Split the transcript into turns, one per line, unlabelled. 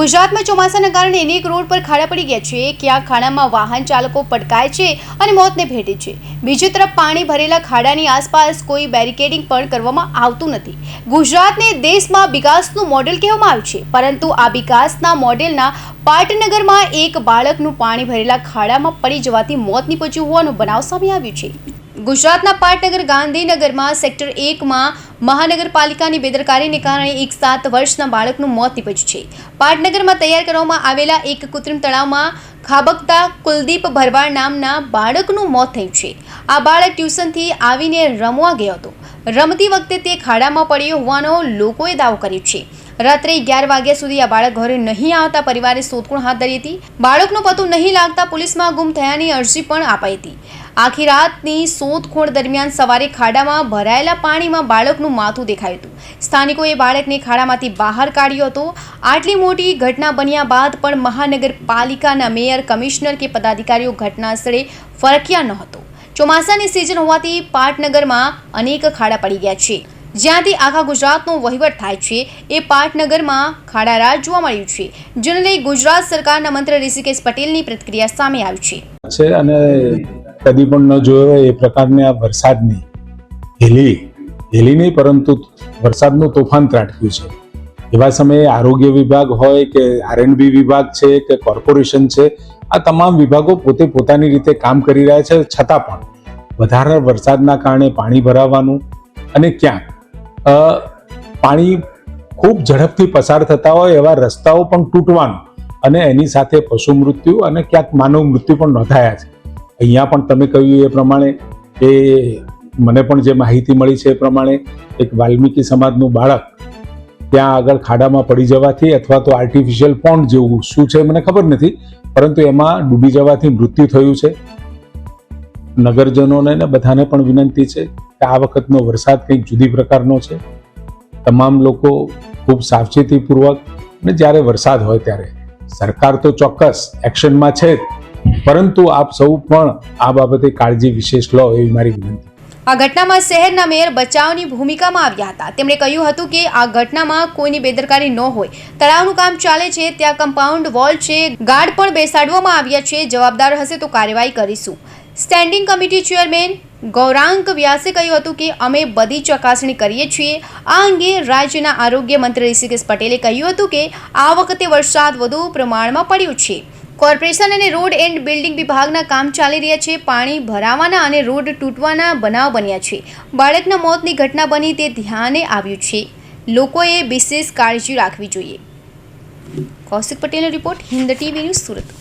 ગુજરાતમાં ચોમાસાના કારણે અનેક રોડ પર ખાડા પડી ગયા છે. ક્યાં ખાડામાં વાહન ચાલકો પટકાય છે અને મોતને ભેટે છે. બીજી તરફ પાણી ભરેલા ખાડાની આસપાસ કોઈ બેરિકેડિંગ પણ કરવામાં આવતું નથી. ગુજરાતને દેશમાં વિકાસનું મોડેલ કહેવામાં આવ્યું છે. પરંતુ આ વિકાસના મોડેલના પાટનગરમાં એક બાળકનું પાણી ભરેલા ખાડામાં પડી જવાથી મોત નીપજ્યું હોવાનું બનાવ સામે આવ્યું છે. ગુજરાતના પાટનગર ગાંધીનગરમાં સેક્ટર એકમાં મહાનગરપાલિકાની બેદરકારીને કારણે એક સાત વર્ષના બાળકનું મોત નીપજ્યું છે. પાટનગરમાં તૈયાર કરવામાં આવેલા એક કૃત્રિમ તળાવમાં ખાબકતા કુલદીપ ભરવાડ નામના બાળકનું મોત થયું છે. આ બાળક ટ્યુશનથી આવીને રમવા ગયો હતો. રમતી વખતે તે ખાડામાં પડ્યો હોવાનો લોકોએ દાવો કર્યો છે. રાત્રે અગિયાર વાગ્યા સુધી આ બાળક ઘરે નહીં આવતા પરિવારે શોધખોળ હાથ ધરી હતી. બાળકનો પતો નહીં લાગતા પોલીસમાં ગુમ થયાની અરજી પણ અપાઈ હતી. આખી રાતની શોધખોળ દરમિયાન સવારે ખાડામાં ભરાયેલા પાણીમાં બાળકનું માથું દેખાયું હતું. સ્થાનિકોએ બાળકને ખાડામાંથી બહાર કાઢ્યો હતો. આટલી મોટી ઘટના બન્યા બાદ પણ મહાનગરપાલિકાના મેયર, કમિશનર કે પદાધિકારીઓ ઘટના સ્થળે ફરક્યા નહોતો ચોમાસાની સિઝન હોવાથી પાટનગરમાં અનેક ખાડા પડી ગયા છે. જ્યાંથી આખા ગુજરાતનો વહીવટ થાય છે, એ પાટનગરમાં ખાડા રાજ જોવા મળ્યું છે. જેને લઈ ગુજરાત સરકારના મંત્રી ઋષિકેશ પટેલની પ્રતિક્રિયા સામે આવી છે
અને કદી પણ ન જોયો હોય એ પ્રકારની આ વરસાદની હેલી હેલી નહીં, પરંતુ વરસાદનું તોફાન ત્રાટક્યું છે. એવા સમયે આરોગ્ય વિભાગ હોય કે આરએનબી વિભાગ છે કે કોર્પોરેશન છે, આ તમામ વિભાગો પોતે પોતાની રીતે કામ કરી રહ્યા છે, છતાં પણ વધારે વરસાદના કારણે પાણી ભરાવાનું અને ક્યાંક પાણી ખૂબ ઝડપથી પસાર થતા હોય એવા રસ્તાઓ પણ તૂટવાનું અને એની સાથે પશુ મૃત્યુ અને ક્યાંક માનવ મૃત્યુ પણ નોંધાયા છે. અહીંયા પણ તમે કહ્યું એ પ્રમાણે એ મને પણ જે માહિતી મળી છે એ પ્રમાણે એક વાલ્મીકી સમાજનું બાળક ત્યાં આગળ ખાડામાં પડી જવાથી અથવા તો આર્ટિફિશિયલ પોન્ડ જેવું શું છે મને ખબર નથી, પરંતુ એમાં ડૂબી જવાથી મૃત્યુ થયું છે. નગરજનોને ને બધાને પણ વિનંતી છે કે આ વખતનો વરસાદ કંઈક જુદી પ્રકારનો છે. તમામ લોકો ખૂબ સાવચેતીપૂર્વક અને જ્યારે વરસાદ હોય ત્યારે. સરકાર તો ચોક્કસ એક્શનમાં છે જ. પરંતુ આપ સૌ પણ આ બાબતે કાળજી વિશેષ લો એવી મારી વિનંતી.
આ ઘટનામાં શહેરના મેયર બચાવની ભૂમિકામાં આવ્યા હતા. તેમણે કહ્યું હતું કે આ ઘટનામાં કોઈની બેદરકારી ન હોય. તળાવનું કામ ચાલે છે, ત્યાં કમ્પાઉન્ડ વોલ છે, ગાર્ડ પણ બેસાડવામાં આવ્યા છે, જવાબદાર હશે તો કાર્યવાહી કરીશું. સ્ટેન્ડિંગ કમિટી ચેરમેન ગૌરાંગ વ્યાસે કહ્યું હતું કે અમે બધી ચકાસણી કરીએ છીએ. આ અંગે રાજ્યના આરોગ્ય મંત્રી ઋષિકેશ પટેલે કહ્યું હતું કે આ વખતે વરસાદ વધુ પ્રમાણમાં પડ્યો છે. કોર્પોરેશન અને રોડ એન્ડ બિલ્ડિંગ વિભાગના કામ ચાલી રહ્યા છે. પાણી ભરાવાના અને રોડ તૂટવાના બનાવ બન્યા છે. બાળકના મોતની ઘટના બની તે ધ્યાને આવ્યું છે. લોકોએ વિશેષ કાળજી રાખવી જોઈએ. કૌશિક પટેલનો report Hind TV news Surat.